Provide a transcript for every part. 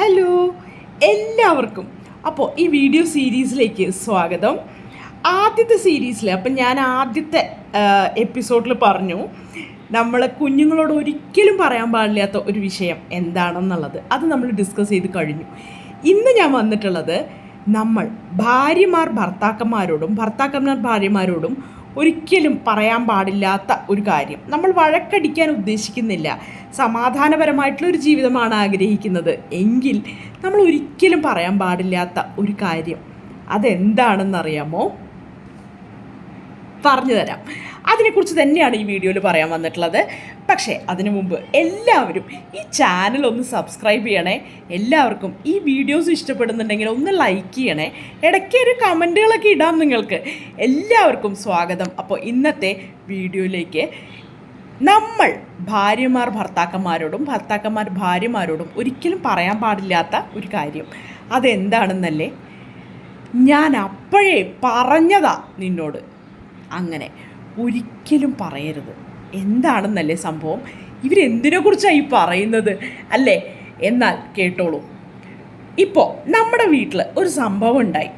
Hello എല്ലാവർക്കും. അപ്പോൾ ഈ വീഡിയോ സീരീസിലേക്ക് സ്വാഗതം. ആദ്യത്തെ സീരീസിൽ അപ്പം ഞാൻ ആദ്യത്തെ എപ്പിസോഡിൽ പറഞ്ഞു നമ്മൾ കുഞ്ഞുങ്ങളോട് ഒരിക്കലും പറയാൻ പാടില്ലാത്ത ഒരു വിഷയം എന്താണെന്നുള്ളത്. അത് നമ്മൾ ഡിസ്കസ് ചെയ്ത് കഴിഞ്ഞു. ഇന്ന് ഞാൻ വന്നിട്ടുള്ളത് നമ്മൾ ഭാര്യമാർ ഭർത്താക്കന്മാരോടും ഭർത്താക്കന്മാർ ഭാര്യമാരോടും ഒരിക്കലും പറയാൻ പാടില്ലാത്ത ഒരു കാര്യം. നമ്മൾ വഴക്കടിക്കാൻ ഉദ്ദേശിക്കുന്നില്ല. സമാധാനപരമായിട്ടുള്ള ഒരു ജീവിതമാണ് ആഗ്രഹിക്കുന്നത്. എങ്കിൽ നമ്മൾ ഒരിക്കലും പറയാൻ പാടില്ലാത്ത ഒരു കാര്യം. അതെന്താണെന്നറിയാമോ? പറഞ്ഞു തരാം അതിനെക്കുറിച്ച് തന്നെയാണ് ഈ വീഡിയോയിൽ പറയാൻ വന്നിട്ടുള്ളത്. പക്ഷേ അതിനു മുമ്പ് എല്ലാവരും ഈ ചാനൽ ഒന്ന് സബ്സ്ക്രൈബ് ചെയ്യണേ. എല്ലാവർക്കും ഈ വീഡിയോസ് ഇഷ്ടപ്പെടുന്നുണ്ടെങ്കിൽ ഒന്ന് ലൈക്ക് ചെയ്യണേ. ഇടയ്ക്ക് ഒരു കമന്റുകളൊക്കെ ഇടാം നിങ്ങൾക്ക്. എല്ലാവർക്കും സ്വാഗതം. അപ്പോൾ ഇന്നത്തെ വീഡിയോയിലേക്ക് നമ്മൾ ഭാര്യമാർ ഭർത്താക്കന്മാരോടും ഭർത്താക്കന്മാർ ഭാര്യമാരോടും ഒരിക്കലും പറയാൻ പാടില്ലാത്ത ഒരു കാര്യം. അതെന്താണെന്നല്ലേ? ഞാൻ അപ്പോഴേ പറഞ്ഞതാ നിന്നോട്. അങ്ങനെ. ഒരിക്കലും പറയരുത്. എന്താണെന്നല്ലേ സംഭവം? ഇവരെന്തിനെ കുറിച്ചാണ് ഈ പറയുന്നത്? അല്ലേ? എന്നാൽ കേട്ടോളൂ. ഇപ്പോൾ നമ്മുടെ വീട്ടിൽ ഒരു സംഭവം ഉണ്ടായി.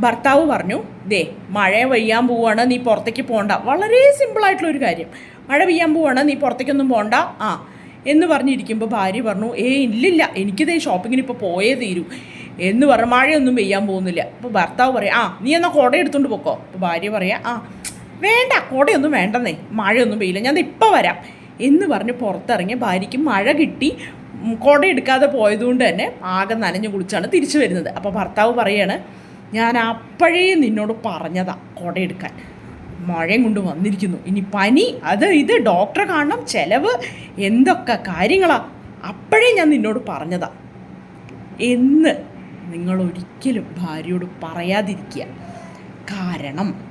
ഭർത്താവ് പറഞ്ഞു ദേ മഴ പെയ്യാൻ പോവാണ് നീ പുറത്തേക്ക് പോകണ്ട വളരെ സിമ്പിളായിട്ടുള്ളൊരു കാര്യം. മഴ പെയ്യാൻ പോവാണ് നീ പുറത്തേക്കൊന്നും പോകണ്ട ആ എന്ന് പറഞ്ഞിരിക്കുമ്പോൾ ഭാര്യ പറഞ്ഞു ഏ ഇല്ലില്ല എനിക്കിതേ ഷോപ്പിങ്ങിന് ഇപ്പോൾ പോയേ തീരൂ. എന്ന് പറഞ്ഞ മഴയൊന്നും പെയ്യാൻ പോകുന്നില്ല. അപ്പോൾ ഭർത്താവ് പറയാം ആ നീ എന്നാൽ കുട എടുത്തുകൊണ്ട് പോക്കോ? അപ്പോൾ ഭാര്യ പറയാം ആ വേണ്ട കുടയൊന്നും വേണ്ടെന്നേ. മഴയൊന്നും പെയ്യില്ല. ഞാൻ ഇപ്പോൾ വരാം. എന്ന് പറഞ്ഞ് പുറത്തിറങ്ങിയ ഭാര്യയ്ക്ക് മഴ കിട്ടി. കുട എടുക്കാതെ പോയതുകൊണ്ട് തന്നെ ആകെ നനഞ്ഞു കുളിച്ചാണ് തിരിച്ചു വരുന്നത്. അപ്പോൾ ഭർത്താവ് പറയാണ് ഞാൻ അപ്പോഴേ നിന്നോട് പറഞ്ഞതാ കുട മഴയും കൊണ്ട് വന്നിരിക്കുന്നു. ഇനി പനി അത് ഇത് ഡോക്ടറെ കാണണം ചെലവ് എന്തൊക്കെ കാര്യങ്ങളാ. അപ്പോഴേ ഞാൻ നിന്നോട് പറഞ്ഞതാ. എന്ന് നിങ്ങൾ ഒരിക്കലും ഭാര്യയോട് പറയാതിരിക്കുക. കാരണം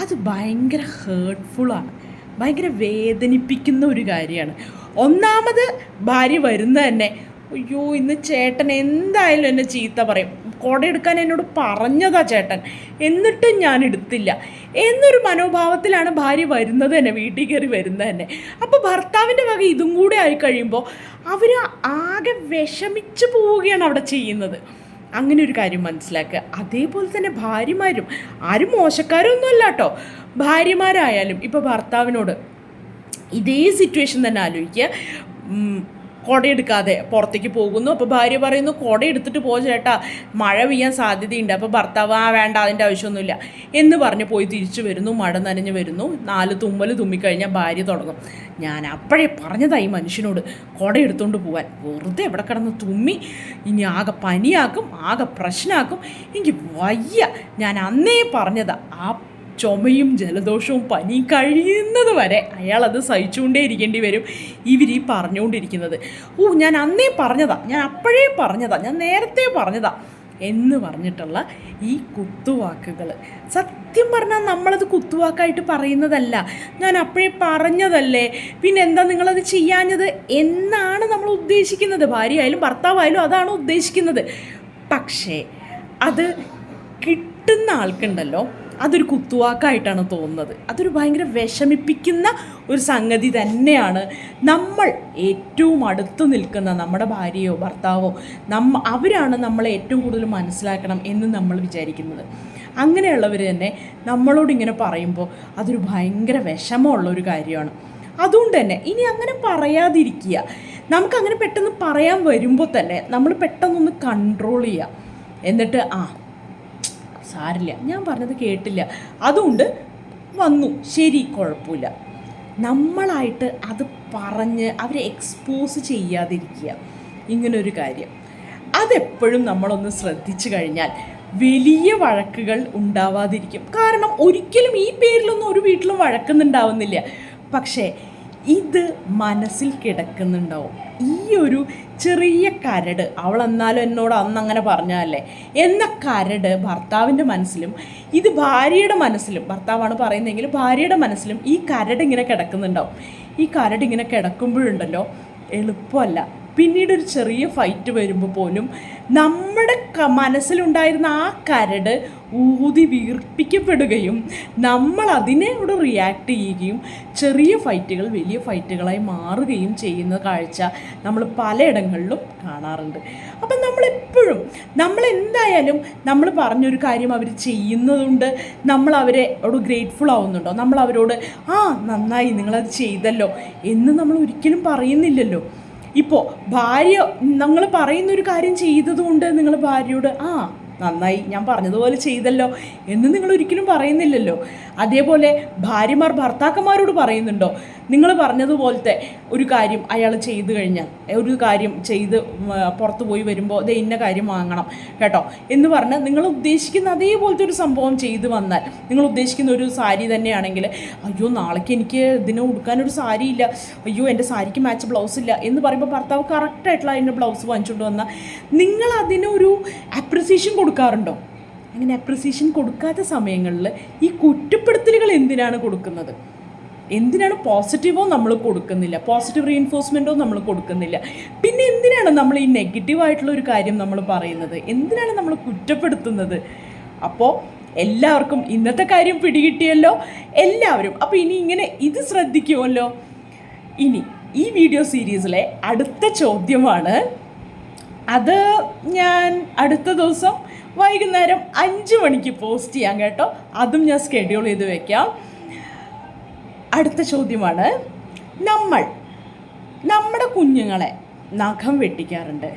അത് ഭയങ്കര ഹേർട്ട്ഫുള്ളാണ് ഭയങ്കര വേദനിപ്പിക്കുന്ന ഒരു കാര്യമാണ്. ഒന്നാമത് ഭാര്യ വരുന്ന തന്നെ അയ്യോ ഇന്ന് ചേട്ടൻ എന്തായാലും എന്നെ ചീത്ത പറയും. കോട എടുക്കാൻ എന്നോട് പറഞ്ഞതാ ചേട്ടൻ. എന്നിട്ടും ഞാൻ എടുത്തില്ല. എന്നൊരു മനോഭാവത്തിലാണ് ഭാര്യ വരുന്നത് തന്നെ വീട്ടിൽ കയറി വരുന്നത് തന്നെ. അപ്പോൾ ഭർത്താവിന്റെ വക ഇതും കൂടെ ആയി കഴിയുമ്പോൾ അവർ ആകെ വിഷമിച്ച് പോവുകയാണ് അവിടെ ചെയ്യുന്നത്. അങ്ങനെ ഒരു കാര്യം മനസ്സിലാക്കുക. അതേപോലെ തന്നെ ഭാര്യമാരും ആരും മോശക്കാരൊന്നും അല്ല കേട്ടോ ഭാര്യമാരായാലും ഇപ്പോൾ ഭർത്താവിനോട് ഇതേ സിറ്റുവേഷൻ തന്നെ ആലോചിക്കുക. കുടയെടുക്കാതെ പുറത്തേക്ക് പോകുന്നു. അപ്പോൾ ഭാര്യ പറയുന്നു കുട എടുത്തിട്ട് പോ ചേട്ടാ. മഴ പെയ്യാൻ സാധ്യതയുണ്ട്. അപ്പോൾ ഭർത്താവ് ആ വേണ്ട അതിന്റെ ആവശ്യമൊന്നുമില്ല. എന്ന് പറഞ്ഞ് പോയി തിരിച്ചു വരുന്നു. മഴ നനഞ്ഞു വരുന്നു. നാല് തുമ്മൽ തുമ്മിക്കഴിഞ്ഞാൽ ഭാര്യ തുടങ്ങും. ഞാൻ അപ്പോഴേ പറഞ്ഞതായി മനുഷ്യനോട് കുട എടുത്തുകൊണ്ട് പോകാൻ വെറുതെ എവിടെ കിടന്ന് തുമ്മി? ഇനി ആകെ പനിയാക്കും ആകെ പ്രശ്നമാക്കും എനിക്ക് വയ്യ. ഞാൻ അന്നേ പറഞ്ഞതാ. ആ ചുമയും ജലദോഷവും പനിയും കഴിയുന്നത് വരെ അയാളത് സഹിച്ചുകൊണ്ടേ ഇരിക്കേണ്ടി വരും. ഇവർ ഈ പറഞ്ഞുകൊണ്ടിരിക്കുന്നത്. ഓ ഞാൻ അന്നേ പറഞ്ഞതാ. ഞാൻ അപ്പോഴേ പറഞ്ഞതാ. ഞാൻ നേരത്തെ പറഞ്ഞതാ എന്ന് പറഞ്ഞിട്ടുള്ള ഈ കുത്തുവാക്കുകൾ. സത്യം പറഞ്ഞാൽ നമ്മളത് കുത്തുവാക്കായിട്ട് പറയുന്നതല്ല. ഞാൻ അപ്പോഴേ പറഞ്ഞതല്ലേ. പിന്നെ എന്താ നിങ്ങളത് ചെയ്യാഞ്ഞത്? എന്നാണ് നമ്മൾ ഉദ്ദേശിക്കുന്നത്. ഭാര്യ ആയാലും ഭർത്താവായാലും അതാണ് ഉദ്ദേശിക്കുന്നത്. പക്ഷേ അത് കിട്ടുന്ന ആൾക്കുണ്ടല്ലോ. അതൊരു കുത്തുവാക്കായിട്ടാണ് തോന്നുന്നത്. അതൊരു ഭയങ്കര വിഷമിപ്പിക്കുന്ന ഒരു സംഗതി തന്നെയാണ്. നമ്മൾ ഏറ്റവും അടുത്ത് നിൽക്കുന്ന നമ്മുടെ ഭാര്യയോ ഭർത്താവോ നമ്മ അവരാണ് നമ്മളെ ഏറ്റവും കൂടുതൽ മനസ്സിലാക്കണം എന്ന് നമ്മൾ വിചാരിക്കുന്നത്. അങ്ങനെയുള്ളവർ തന്നെ നമ്മളോട് ഇങ്ങനെ പറയുമ്പോൾ അതൊരു ഭയങ്കര വിഷമമുള്ള ഒരു കാര്യമാണ്. അതുകൊണ്ട് തന്നെ ഇനി അങ്ങനെ പറയാതിരിക്കുക. നമുക്കങ്ങനെ പെട്ടെന്ന് പറയാൻ വരുമ്പോൾ തന്നെ നമ്മൾ പെട്ടെന്നൊന്ന് കൺട്രോൾ ചെയ്യുക. എന്നിട്ട് ആ സാരില്ല. ഞാൻ പറഞ്ഞത് കേട്ടില്ല. അതുകൊണ്ട് വന്നു. ശരി കുഴപ്പമില്ല. നമ്മളായിട്ട് അത് പറഞ്ഞ് അവരെ എക്സ്പോസ് ചെയ്യാതിരിക്കുക. ഇങ്ങനൊരു കാര്യം. അതെപ്പോഴും നമ്മളൊന്ന് ശ്രദ്ധിച്ചു കഴിഞ്ഞാൽ വലിയ വഴക്കുകൾ ഉണ്ടാവാതിരിക്കും. കാരണം ഒരിക്കലും ഈ പേരിലൊന്നും ഒരു വീട്ടിലും വഴക്കുന്നുണ്ടാവുന്നില്ല. പക്ഷേ ഇത് മനസ്സിൽ കിടക്കുന്നുണ്ടാവും. ഈ ഒരു ചെറിയ കരട്. അവൾ എന്നാലും എന്നോട് അന്ന് അങ്ങനെ പറഞ്ഞതല്ലേ? എന്ന കരട് ഭർത്താവിന്റെ മനസ്സിലും ഇത് ഭാര്യയുടെ മനസ്സിലും ഭർത്താവാണ് പറയുന്നതെങ്കിൽ ഭാര്യയുടെ മനസ്സിലും ഈ കരട് ഇങ്ങനെ കിടക്കുന്നുണ്ടാവും. ഈ കരട് ഇങ്ങനെ കിടക്കുമ്പോഴുണ്ടല്ലോ എളുപ്പമല്ല. പിന്നീട് ഒരു ചെറിയ ഫൈറ്റ് വരുമ്പോൾ പോലും നമ്മുടെ മനസ്സിലുണ്ടായിരുന്ന ആ കരട് ഊതി വീർപ്പിക്കപ്പെടുകയും നമ്മൾ അതിനോട് റിയാക്ട് ചെയ്യുകയും ചെറിയ ഫൈറ്റുകൾ വലിയ ഫൈറ്റുകളായി മാറുകയും ചെയ്യുന്ന കാഴ്ച നമ്മൾ പലയിടങ്ങളിലും കാണാറുണ്ട്. അപ്പം നമ്മളെപ്പോഴും നമ്മളെന്തായാലും നമ്മൾ പറഞ്ഞൊരു കാര്യം അവർ ചെയ്യുന്നതുകൊണ്ട് നമ്മൾ അവരോട് ഗ്രേറ്റ്ഫുൾ ആവുന്നുണ്ടോ? നമ്മൾ അവരോട് ആ നന്നായി നിങ്ങളത് ചെയ്തല്ലോ എന്ന് നമ്മൾ ഒരിക്കലും പറയുന്നില്ലല്ലോ. ഇപ്പോൾ ഭാര്യ നിങ്ങൾ പറയുന്നൊരു കാര്യം ചെയ്തതുകൊണ്ട് നിങ്ങൾ ഭാര്യയോട് ആ നന്നായി ഞാൻ പറഞ്ഞതുപോലെ ചെയ്തല്ലോ എന്ന് നിങ്ങൾ ഒരിക്കലും പറയുന്നില്ലല്ലോ. അതേപോലെ ഭാര്യമാർ ഭർത്താക്കന്മാരോട് പറയുന്നുണ്ടോ? നിങ്ങൾ പറഞ്ഞതുപോലത്തെ ഒരു കാര്യം അയാൾ ചെയ്തു കഴിഞ്ഞാൽ ഒരു കാര്യം ചെയ്ത് പുറത്തു പോയി വരുമ്പോൾ ദേ ഇന്ന കാര്യം വാങ്ങണം കേട്ടോ. എന്ന് പറഞ്ഞ് നിങ്ങൾ ഉദ്ദേശിക്കുന്ന അതേപോലത്തെ ഒരു സംഭവം ചെയ്തു വന്നാൽ നിങ്ങൾ ഉദ്ദേശിക്കുന്ന ഒരു സാരി തന്നെയാണെങ്കിൽ അയ്യോ നാളേക്ക് എനിക്ക് ഇതിന് ഉടുക്കാനൊരു സാരി ഇല്ല. അയ്യോ എന്റെ സാരിക്ക് മാച്ച് ബ്ലൗസ് ഇല്ല. എന്ന് പറയുമ്പോൾ ഭർത്താവ് കറക്റ്റായിട്ടുള്ള അതിന്റെ ബ്ലൗസ് വാങ്ങിച്ചുകൊണ്ട് വന്നാൽ നിങ്ങൾ അതിനൊരു അപ്രിസിയേഷൻ കൊടുക്കാറുണ്ടോ? അങ്ങനെ അപ്രിസിയേഷൻ കൊടുക്കാത്ത സമയങ്ങളിൽ ഈ കുറ്റപ്പെടുത്തലുകൾ എന്തിനാണ് കൊടുക്കുന്നത്? എന്തിനാണ് പോസിറ്റീവോ നമ്മൾ കൊടുക്കുന്നില്ല? പോസിറ്റീവ് റീഎൻഫോഴ്സ്മെന്റോ നമ്മൾ കൊടുക്കുന്നില്ല? പിന്നെ എന്തിനാണ് നമ്മൾ ഈ നെഗറ്റീവായിട്ടുള്ള ഒരു കാര്യം നമ്മൾ പറയുന്നത്? എന്തിനാണ് നമ്മൾ കുറ്റപ്പെടുത്തുന്നത്? അപ്പോൾ എല്ലാവർക്കും ഇന്നത്തെ കാര്യം പിടികിട്ടിയല്ലോ. എല്ലാവരും അപ്പോൾ ഇനി ഇങ്ങനെ ഇത് ശ്രദ്ധിക്കുമല്ലോ. ഇനി ഈ വീഡിയോ സീരീസിലെ അടുത്ത ചോദ്യമാണ്. അത് ഞാൻ അടുത്ത ദിവസം വൈകുന്നേരം അഞ്ച് മണിക്ക് പോസ്റ്റ് ചെയ്യാം കേട്ടോ. അതും ഞാൻ സ്കെഡ്യൂൾ ചെയ്ത് വെക്കാം. അടുത്ത ചോദ്യമാണ്. നമ്മൾ നമ്മുടെ കുഞ്ഞുങ്ങളെ നഖം വെട്ടിക്കാറുണ്ട്.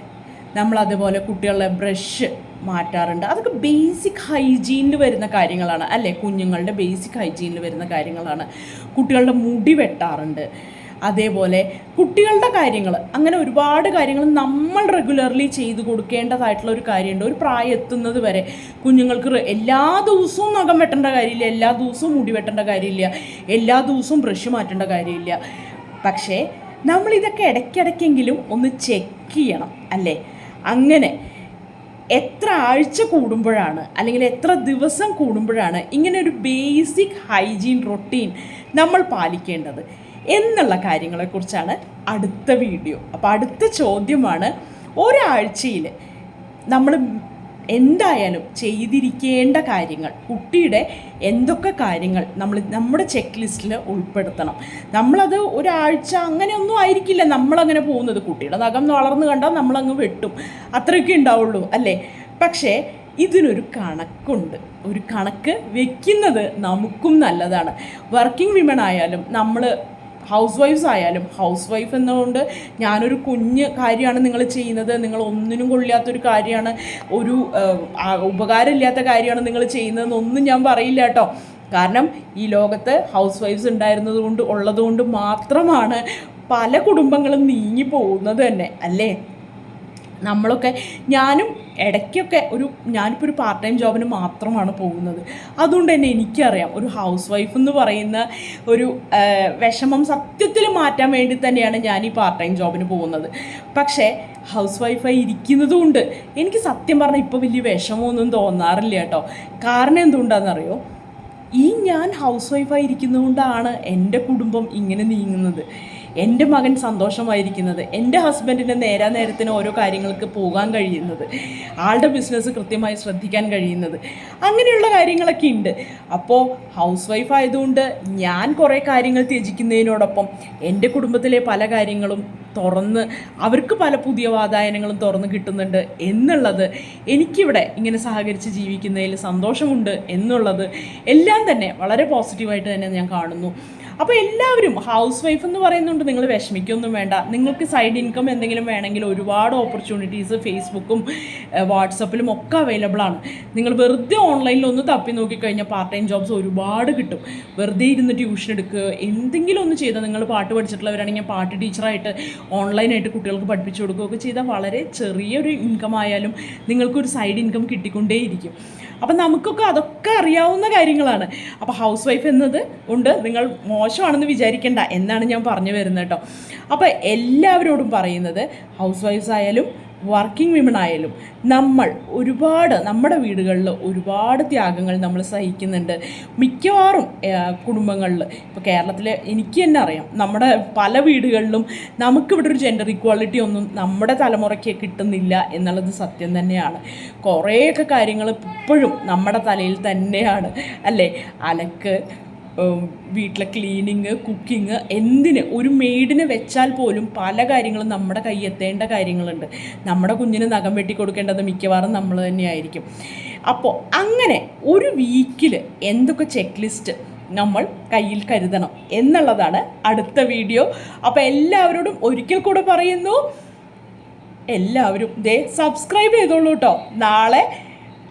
നമ്മൾ അതുപോലെ കുട്ടികളുടെ ബ്രഷ് മാറ്റാറുണ്ട്. അതൊക്കെ ബേസിക് ഹൈജീനിൽ വരുന്ന കാര്യങ്ങളാണ്. അല്ലേ? കുഞ്ഞുങ്ങളുടെ ബേസിക് ഹൈജീനിൽ വരുന്ന കാര്യങ്ങളാണ്. കുട്ടികളുടെ മുടി വെട്ടാറുണ്ട്. അതേപോലെ കുട്ടികളുടെ കാര്യങ്ങൾ അങ്ങനെ ഒരുപാട് കാര്യങ്ങൾ നമ്മൾ റെഗുലർലി ചെയ്തു കൊടുക്കേണ്ടതായിട്ടുള്ള ഒരു കാര്യമുണ്ട്. ഒരു പ്രായം എത്തുന്നത് വരെ കുഞ്ഞുങ്ങൾക്ക് എല്ലാ ദിവസവും നഖം വെട്ടേണ്ട കാര്യമില്ല എല്ലാ ദിവസവും മുടി വെട്ടേണ്ട കാര്യമില്ല എല്ലാ ദിവസവും ബ്രഷ് മാറ്റേണ്ട കാര്യമില്ല. പക്ഷേ നമ്മളിതൊക്കെ ഇടയ്ക്കിടയ്ക്കെങ്കിലും ഒന്ന് ചെക്ക് ചെയ്യണം അല്ലേ? അങ്ങനെ എത്ര ആഴ്ച കൂടുമ്പോഴാണ് അല്ലെങ്കിൽ എത്ര ദിവസം കൂടുമ്പോഴാണ് ഇങ്ങനെ ഒരു ബേസിക് ഹൈജീൻ റൊട്ടീൻ നമ്മൾ പാലിക്കേണ്ടത്? എന്നുള്ള കാര്യങ്ങളെക്കുറിച്ചാണ് അടുത്ത വീഡിയോ. അപ്പോൾ അടുത്ത ചോദ്യമാണ് ഒരാഴ്ചയിൽ നമ്മൾ എന്തായാലും ചെയ്തിരിക്കേണ്ട കാര്യങ്ങൾ കുട്ടിയുടെ എന്തൊക്കെ കാര്യങ്ങൾ നമ്മൾ നമ്മുടെ ചെക്ക് ലിസ്റ്റിൽ ഉൾപ്പെടുത്തണം. നമ്മളത് ഒരാഴ്ച അങ്ങനെയൊന്നും ആയിരിക്കില്ല നമ്മളങ്ങനെ പോകുന്നത്. കുട്ടിയുടെ നഖം വളർന്നു കണ്ടാൽ നമ്മളങ്ങ് വെട്ടും. അത്രയൊക്കെ ഉണ്ടാവുള്ളൂ അല്ലേ? പക്ഷേ ഇതിനൊരു കണക്കുണ്ട്. ഒരു കണക്ക് വെക്കുന്നത് നമുക്കും നല്ലതാണ്. വർക്കിംഗ് വിമൺ ആയാലും നമ്മൾ ഹൗസ് വൈഫ്സ് ആയാലും ഹൗസ് വൈഫ് എന്നതുകൊണ്ട് ഞാനൊരു കുഞ്ഞ് കാര്യമാണ് നിങ്ങൾ ചെയ്യുന്നത്. നിങ്ങൾ ഒന്നിനും കൊള്ളില്ലാത്തൊരു കാര്യമാണ്. ഒരു ഉപകാരമില്ലാത്ത കാര്യമാണ് നിങ്ങൾ ചെയ്യുന്നതെന്നൊന്നും ഞാൻ പറയില്ല കേട്ടോ. കാരണം ഈ ലോകത്ത് ഹൗസ് വൈഫ്സ് ഉണ്ടായിരുന്നത് കൊണ്ട് ഉള്ളതുകൊണ്ട് മാത്രമാണ് പല കുടുംബങ്ങളും നീങ്ങി പോകുന്നത് തന്നെ അല്ലേ? നമ്മളൊക്കെ ഞാനും ഇടയ്ക്കൊക്കെ ഒരു ഞാനിപ്പോൾ ഒരു പാർട്ട് ടൈം ജോബിന് മാത്രമാണ് പോകുന്നത്. അതുകൊണ്ട് തന്നെ എനിക്കറിയാം ഒരു ഹൗസ് വൈഫ് എന്ന് പറയുന്ന ഒരു വിഷമം സത്യത്തിൽ മാറ്റാൻ വേണ്ടി തന്നെയാണ് ഞാൻ ഈ പാർട്ട് ടൈം ജോബിന് പോകുന്നത്. പക്ഷേ ഹൗസ് വൈഫായി ഇരിക്കുന്നത് കൊണ്ട് എനിക്ക് സത്യം പറഞ്ഞാൽ ഇപ്പോൾ വലിയ വിഷമമൊന്നും തോന്നാറില്ല കേട്ടോ. കാരണം എന്തുകൊണ്ടാണെന്നറിയോ ഈ ഞാൻ ഹൗസ് വൈഫായി ഇരിക്കുന്നതുകൊണ്ടാണ് എന്റെ കുടുംബം ഇങ്ങനെ നീങ്ങുന്നത്. എന്റെ മകൻ സന്തോഷമായിരിക്കുന്നത് എന്റെ ഹസ്ബൻഡിന്റെ നേരാ നേരത്തിന് ഓരോ കാര്യങ്ങൾക്ക് പോകാൻ കഴിയുന്നത് ആളുടെ ബിസിനസ് കൃത്യമായി ശ്രദ്ധിക്കാൻ കഴിയുന്നത് അങ്ങനെയുള്ള കാര്യങ്ങളൊക്കെ ഉണ്ട്. അപ്പോൾ ഹൗസ് വൈഫ് ആയതുകൊണ്ട് ഞാൻ കുറേ കാര്യങ്ങൾ ത്യജിക്കുന്നതിനോടൊപ്പം എന്റെ കുടുംബത്തിലെ പല കാര്യങ്ങളും തുറന്ന് അവർക്ക് പല പുതിയ വാതായനങ്ങളും തുറന്ന് കിട്ടുന്നുണ്ട് എന്നുള്ളത് എനിക്കിവിടെ ഇങ്ങനെ സഹകരിച്ച് ജീവിക്കുന്നതിൽ സന്തോഷമുണ്ട് എന്നുള്ളത് എല്ലാം തന്നെ വളരെ പോസിറ്റീവായിട്ട് തന്നെ ഞാൻ കാണുന്നു. അപ്പോൾ എല്ലാവരും ഹൗസ് വൈഫ് എന്ന് പറയുന്നുണ്ട്. നിങ്ങൾ വിഷമിക്കൊന്നും വേണ്ട. നിങ്ങൾക്ക് സൈഡ് ഇൻകം എന്തെങ്കിലും വേണമെങ്കിൽ ഒരുപാട് ഓപ്പർച്യൂണിറ്റീസ് ഫേസ്ബുക്കും വാട്സപ്പിലും ഒക്കെ അവൈലബിൾ ആണ്. നിങ്ങൾ വെറുതെ ഓൺലൈനിൽ ഒന്ന് തപ്പി നോക്കിക്കഴിഞ്ഞാൽ പാർട്ട് ടൈം ജോബ്സ് ഒരുപാട് കിട്ടും. വെറുതെ ഇരുന്ന് ട്യൂഷൻ എടുക്കുക എന്തെങ്കിലും ഒന്ന് ചെയ്താൽ നിങ്ങൾ പാട്ട് പഠിച്ചിട്ടുള്ളവരാണെങ്കിൽ പാട്ട് ടീച്ചറായിട്ട് ഓൺലൈനായിട്ട് കുട്ടികൾക്ക് പഠിപ്പിച്ചു കൊടുക്കുകയൊക്കെ ചെയ്താൽ വളരെ ചെറിയൊരു ഇൻകം ആയാലും നിങ്ങൾക്കൊരു സൈഡ് ഇൻകം കിട്ടിക്കൊണ്ടേയിരിക്കും. അപ്പം നമുക്കൊക്കെ അതൊക്കെ അറിയാവുന്ന കാര്യങ്ങളാണ്. അപ്പോൾ ഹൗസ് വൈഫ് എന്നത് കൊണ്ട് നിങ്ങൾ മോശമാണെന്ന് വിചാരിക്കേണ്ട എന്നാണ് ഞാൻ പറഞ്ഞു വരുന്നത് കേട്ടോ. അപ്പോൾ എല്ലാവരോടും പറയുന്നത് ഹൗസ് വൈഫ്സ് ആയാലും വർക്കിംഗ് വിമൺ ആയാലും നമ്മൾ ഒരുപാട് നമ്മുടെ വീടുകളിൽ ഒരുപാട് ത്യാഗങ്ങൾ നമ്മൾ സഹിക്കുന്നുണ്ട്. മിക്കവാറും കുടുംബങ്ങളിൽ ഇപ്പോൾ കേരളത്തിൽ എനിക്ക് തന്നെ അറിയാം നമ്മുടെ പല വീടുകളിലും നമുക്കിവിടെ ഒരു ജെൻഡർ ഇക്വാളിറ്റി ഒന്നും നമ്മുടെ തലമുറയ്ക്ക് കിട്ടുന്നില്ല എന്നുള്ളത് സത്യം തന്നെയാണ്. കുറേയൊക്കെ കാര്യങ്ങൾ ഇപ്പോഴും നമ്മുടെ തലയിൽ തന്നെയാണ് അല്ലേ? അലക്ക് വീട്ടിലെ ക്ലീനിങ് കുക്കിങ് എന്തിന് ഒരു മെയ്ഡിനെ വെച്ചാൽ പോലും പല കാര്യങ്ങളും നമ്മുടെ കൈ എത്തേണ്ട കാര്യങ്ങളുണ്ട്. നമ്മുടെ കുഞ്ഞിന് നഖം വെട്ടി കൊടുക്കേണ്ടത് മിക്കവാറും നമ്മൾ തന്നെയായിരിക്കും. അപ്പോൾ അങ്ങനെ ഒരു വീക്കിൽ എന്തൊക്കെ ചെക്ക് ലിസ്റ്റ് നമ്മൾ കയ്യിൽ കരുതണം എന്നുള്ളതാണ് അടുത്ത വീഡിയോ അപ്പോൾ എല്ലാവരോടും ഒരിക്കൽ കൂടെ പറയുന്നു. എല്ലാവരും ദേ സബ്സ്ക്രൈബ് ചെയ്തോളൂ കേട്ടോ നാളെ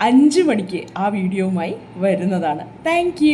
അഞ്ച് മണിക്ക് ആ വീഡിയോവുമായി വരുന്നതാണ്. താങ്ക്